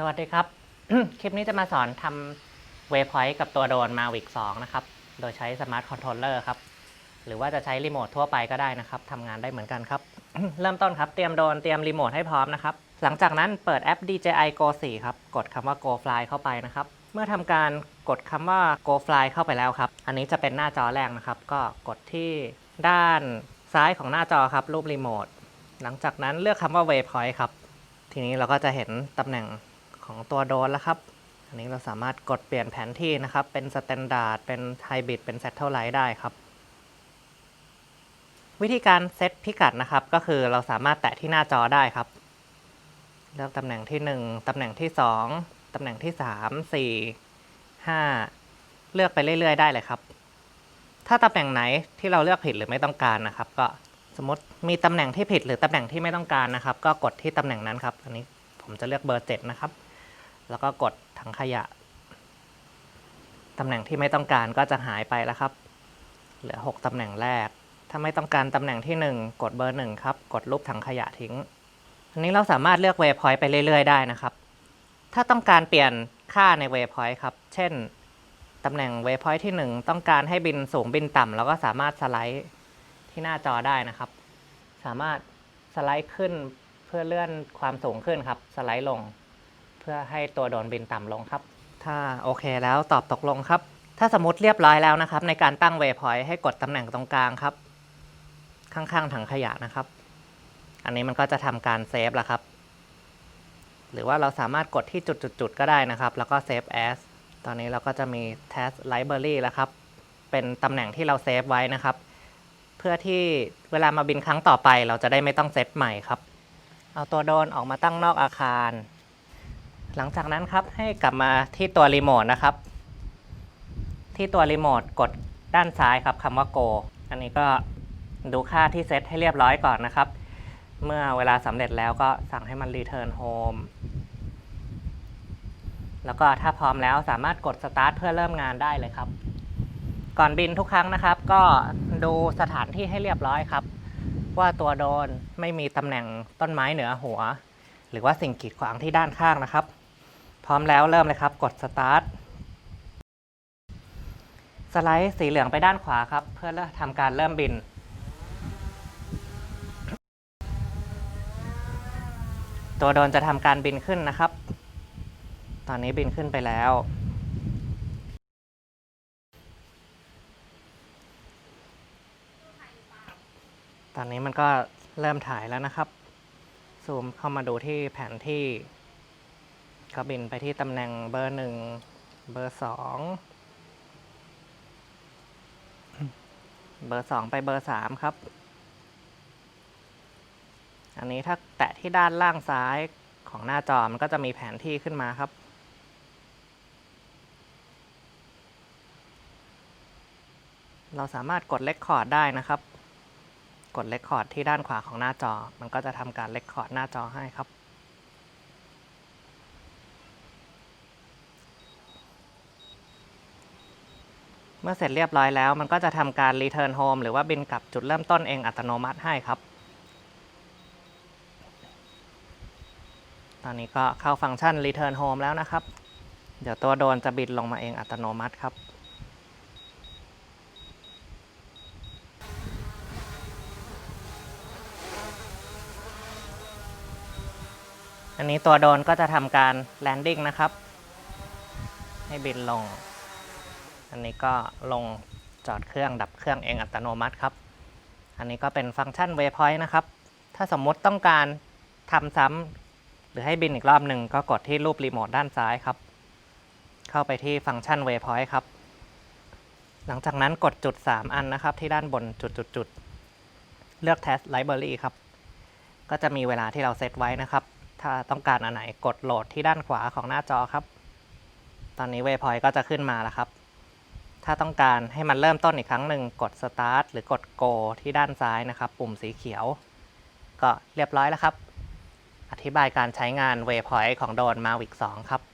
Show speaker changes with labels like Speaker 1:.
Speaker 1: สวัสดีครับ คลิปนี้จะมาสอนทำ Waypoint กับตัวโดรน Mavic 2นะครับ โดยใช้สมาร์ทคอนโทรลเลอร์ครับ หรือว่าจะใช้รีโมททั่วไปก็ได้นะครับทำงานได้เหมือนกันครับ เริ่มต้นครับเตรียมโดรนเตรียมรีโมทให้พร้อมนะครับ หลังจากนั้นเปิดแอป DJI Go 4 ครับ กดคำว่า Go Fly เข้าไปนะครับ เมื่อทำการกดคำว่า Go Fly เข้าไปแล้วครับ อันนี้จะเป็นหน้าจอแรกนะครับ ก็กดที่ด้านซ้ายของหน้าจอครับรูปรีโมท หลังจากนั้นเลือกคำว่า Waypoint ครับ ทีนี้เราก็จะเห็นตำแหน่ง ของตัวโดนแล้วครับ อันนี้เราสามารถกดเปลี่ยนแผนที่นะครับ เป็นสแตนดาร์ด เป็นไฮบริด เป็น s ซ t เท l ไลท์ได้ครับ วิธีการเซตพิกัดนะครับ ก็คือเราสามารถแตะที่หน้าจอได้ครับ เลือกตำแหน่งที่ 1ตำแหน่งที่ 2ตำแหน่งที่ 3 4 5 เลือกไปเรื่อยๆ ได้เลยครับ ถ้าตำแหน่งไหนที่เราเลือกผิดหรือไม่ต้องการนะครับ ก็สมมติมีตำแหน่งที่ผิดหรือตำแหน่งที่ไม่ต้องการนะครับ ก็กดที่ตำแหน่งนั้นครับ อันนี้ผมจะเลือกเบอร์ 7 นะครับ แล้วก็กดถังขยะ ตำแหน่งที่ไม่ต้องการก็จะหายไปแล้วครับ เหลือ 6 ตำแหน่งแรก ถ้าไม่ต้องการตำแหน่งที่ 1 กดเบอร์ 1 ครับ กดรูปถังขยะทิ้ง อันนี้เราสามารถเลือก waypoint ไปเรื่อย ๆ ได้นะครับ ถ้าต้องการเปลี่ยนค่าใน waypoint ครับ เช่น ตำแหน่ง waypoint ที่ 1 ต้องการให้บินสูงบินต่ำเราก็สามารถสไลด์ที่หน้าจอได้นะครับ สามารถสไลด์ขึ้นเพื่อเลื่อนความสูงขึ้นครับ สไลด์ลง พื่อให้ตัวโดรนบินต่ำลงครับ ถ้าโอเคแล้วตอบตกลงครับ ถ้าสมมติเรียบร้อยแล้วนะครับ ในการตั้ง waypoint ให้กดตำแหน่งตรงกลางครับ ข้างๆถังขยะนะครับ อันนี้มันก็จะทำการเซฟแล้วครับ หรือว่าเราสามารถกดที่จุดๆ ๆ ก็ได้นะครับ แล้วก็ save as ตอนนี้เราก็จะมี task library แล้วครับ เป็นตำแหน่งที่เราเซฟไว้นะครับ เพื่อที่เวลามาบินครั้งต่อไป เราจะได้ไม่ต้องเซตใหม่ครับ เอาตัวโดรนออกมาตั้งนอกอาคาร หลังจากนั้นครับให้กลับมาที่ตัวรีโมทนะครับ ที่ตัวรีโมทกดด้านซ้ายครับคำว่า go อันนี้ก็ดูค่าที่เซตให้เรียบร้อยก่อนนะครับ เมื่อเวลาสำเร็จแล้วก็สั่งให้มัน return home แล้วก็ถ้าพร้อมแล้วสามารถกด start เพื่อเริ่มงานได้เลยครับ ก่อนบินทุกครั้งนะครับ ก็ดูสถานที่ให้เรียบร้อยครับ ว่าตัวโดนไม่มีตำแหน่งต้นไม้เหนือหัว หรือว่าสิ่งกีดขวางที่ด้านข้างนะครับ พร้อมแล้วเริ่มเลยครับ กด start สไลด์สีเหลืองไปด้านขวาครับ เพื่อทำการเริ่มบิน ตัวโดรนจะทำการบินขึ้นนะครับ ตอนนี้บินขึ้นไปแล้ว ตอนนี้มันก็เริ่มถ่ายแล้วนะครับ ซูมเข้ามาดูที่แผนที่ ก็บินไปที่ตำแหน่งเบอร์หนึ่งเบอร์สองเบอร์สองไปเบอร์สามครับ อันนี้ถ้าแตะที่ด้านล่างซ้ายของหน้าจอมันก็จะมีแผนที่ขึ้นมาครับ เราสามารถกดเลคคอร์ดได้นะครับ กดเลคคอร์ดที่ด้านขวาของหน้าจอ มันก็จะทำการเลคคอร์ดหน้าจอให้ครับ เมื่อเสร็จเรียบร้อยแล้วมันก็จะทำการ Return Home หรือว่าบินกลับจุดเริ่มต้นเองอัตโนมัติให้ครับ ตอนนี้ก็เข้าฟังก์ชัน Return Home แล้วนะครับ เดี๋ยวตัวโดรนจะบินลงมาเองอัตโนมัติครับ อันนี้ตัวโดรนก็จะทำการ Landing นะครับ ให้บินลง อันนี้ก็ลงจอดเครื่องดับเครื่องเองอัตโนมัติครับ อันนี้ก็เป็นฟังก์ชัน Waypoint นะครับ ถ้าสมมติต้องการทำซ้ำหรือให้บินอีกรอบหนึ่งก็กดที่รูปรีโมทด้านซ้ายครับ เข้าไปที่ฟังก์ชัน Waypoint ครับ หลังจากนั้นกดจุด 3 อันนะครับ ที่ด้านบนจุดจุดจุดเลือก Task Library ครับ ก็จะมีเวลาที่เราเซตไว้นะครับ ถ้าต้องการอันไหนกดโหลดที่ด้านขวาของหน้าจอครับ ตอนนี้ Waypoint ก็จะขึ้นมาแล้วครับ ถ้าต้องการให้มันเริ่มต้นอีกครั้งหนึ่งกด Start หรือกด Go ที่ด้านซ้ายนะครับ ปุ่มสีเขียว ก็เรียบร้อยแล้วครับ อธิบายการใช้งาน Waypoint ของโดรน Mavic 2 ครับ